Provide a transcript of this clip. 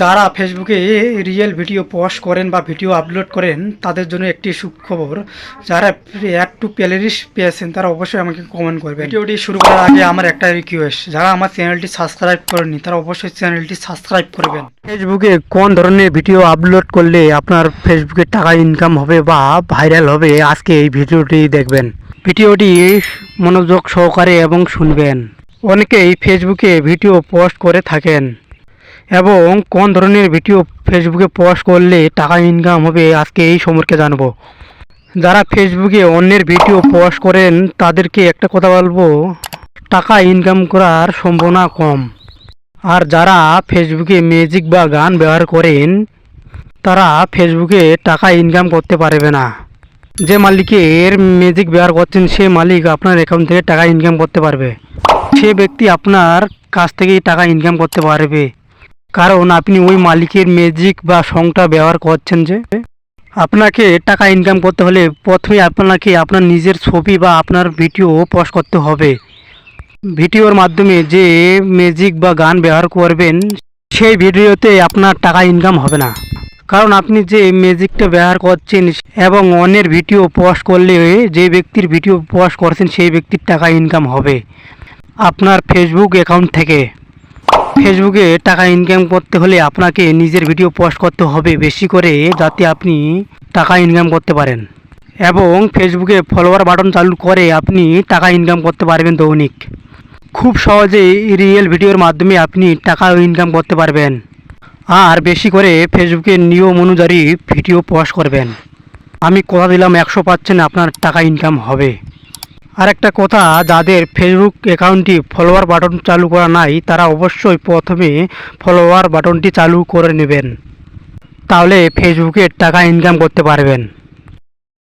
যারা ফেসবুকে real video post করেন বা ভিডিও আপলোড করেন, তাদের জন্য একটি সুখবর, যারা অ্যাড টু প্যালেরিস পেয়েছেন, তারা অবশ্যই আমাকে কমেন্ট করবেন। ভিডিওটি শুরু করার আগে আমার একটা রিকোয়েস্ট যারা আমার চ্যানেলটি সাবস্ক্রাইব করেননি, তারা অবশ্যই চ্যানেলটি সাবস্ক্রাইব করবেন। ফেসবুকে কোন ধরনের ভিডিও আপলোড করলে আপনার ফেসবুকে টাকা ইনকাম হবে বা ভাইরাল হবে, আজকে এই ভিডিওটি দেখবেন। ভিডিওটি মনোযোগ সহকারে এবং শুনবেন। অনেকেই ফেসবুকে ভিডিও পোস্ট করে থাকেন। এবং কোন ধরনের ভিডিও ফেসবুকে পোস্ট করলে টাকা ইনকাম হবে, আজকে এই সম্পর্কে জানব। যারা ফেসবুকে অন্যের ভিডিও পোস্ট করেন, তাদেরকে একটা কথা বলব, টাকা ইনকাম করার সম্ভাবনা কম। আর যারা ফেসবুকে মিউজিক বা গান ব্যবহার করেন, তারা ফেসবুকে টাকা ইনকাম করতে পারবে না। যে মালিকের মিউজিক ব্যবহার করছেন, সে মালিক আপনার অ্যাকাউন্ট থেকে টাকা ইনকাম করতে পারবে। সে ব্যক্তি আপনার কাছ থেকেই টাকা ইনকাম করতে পারবে। কারণ আপনি ওই মালিকের ম্যাজিক বা সংটা ব্যবহার করছেন যে আপনাকে টাকা ইনকাম করতে হলে প্রথমে আপনাকে আপনার নিজের ছবি বা আপনার ভিডিও পোস্ট করতে হবে। ভিডিওর মাধ্যমে যে ম্যাজিক বা গান ব্যবহার করবেন, সেই ভিডিওতে আপনার টাকা ইনকাম হবে না। কারণ আপনি যে ম্যাজিকটা ব্যবহার করছেন এবং অন্যের ভিডিও পোস্ট করলে যে ব্যক্তির ভিডিও পোস্ট করছেন, সেই ব্যক্তির টাকা ইনকাম হবে। আপনার ফেসবুক অ্যাকাউন্ট থেকে। ফেসবুকে টাকা ইনকাম করতে হলে আপনাকে নিজের ভিডিও পোস্ট করতে হবে। বেশি করে যাতে আপনি টাকা ইনকাম করতে পারেন। এবং ফেসবুকে ফলোয়ার বাটন চালু করে আপনি টাকা ইনকাম করতে পারবেন দৈনিক। খুব সহজেই রিয়েল ভিডিওর মাধ্যমে আপনি টাকা ইনকাম করতে পারবেন। আর বেশি করে ফেসবুকের নিয়ম অনুযায়ী ভিডিও পোস্ট করবেন। আমি কথা দিলাম একশো পার্সেন্ট আপনার টাকা ইনকাম হবে। আর একটা কথা, যাদের ফেসবুক অ্যাকাউন্টটি ফলোয়ার বাটন চালু করা নাই, তারা অবশ্যই প্রথমে ফলোয়ার বাটনটি চালু করে নেবেন। তাহলে ফেসবুকে টাকা ইনকাম করতে পারবেন।